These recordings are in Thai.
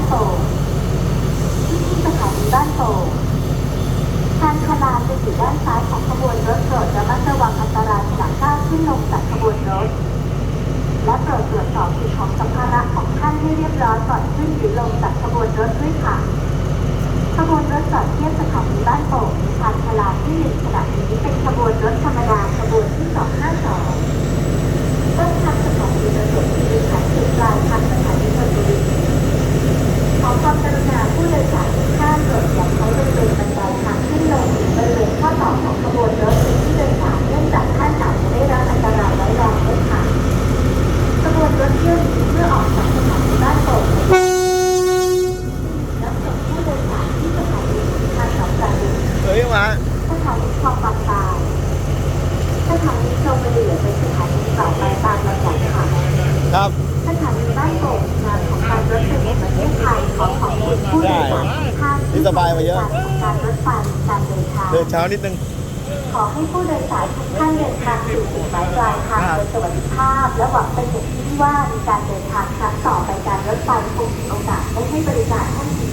านโป่งที่นี่สถานีบ้านโป่งทางขลาจะอยู่ด้านซ้ายของขบวนรถโปรดระมัดระวังอันตรายจากก้าวขึ้นลงจากขบวนรถ และโปรดตรวจสอบสิ่งของสัมภาระของท่านให้เรียบร้อยก่อนขึ้นหรือลงจากขบวนรถด้วยค่ะ ขบวนรถจอดเทียบสถานีบ้านโป่างตาสถานีชมบุรีเป็นสถานีต่อไปตามลำดับค่ะครับสถานีบ้านโป่งงานของการรถไฟแห่งประเทศไทยขอขอบคุณผู้โดยสารทุกท่านนี่สบายมาเยอะที่ใช้บริการของการรถไฟการเดินทางเดินเช้านิดนึงขอให้ผู้โดยสารทุกท่านเดินทางสู่จุดหมายปลายทางโดยสวัสดิภาพ และหวังเป็นอย่างยิ่งว่ามีการเดินทางครั้งต่อไปการรถไฟคงมีโอกาสได้ให้บริการท่านอีก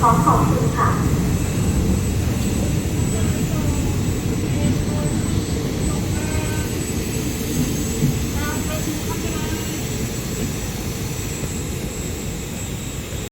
ขอขอบคุณค่ะ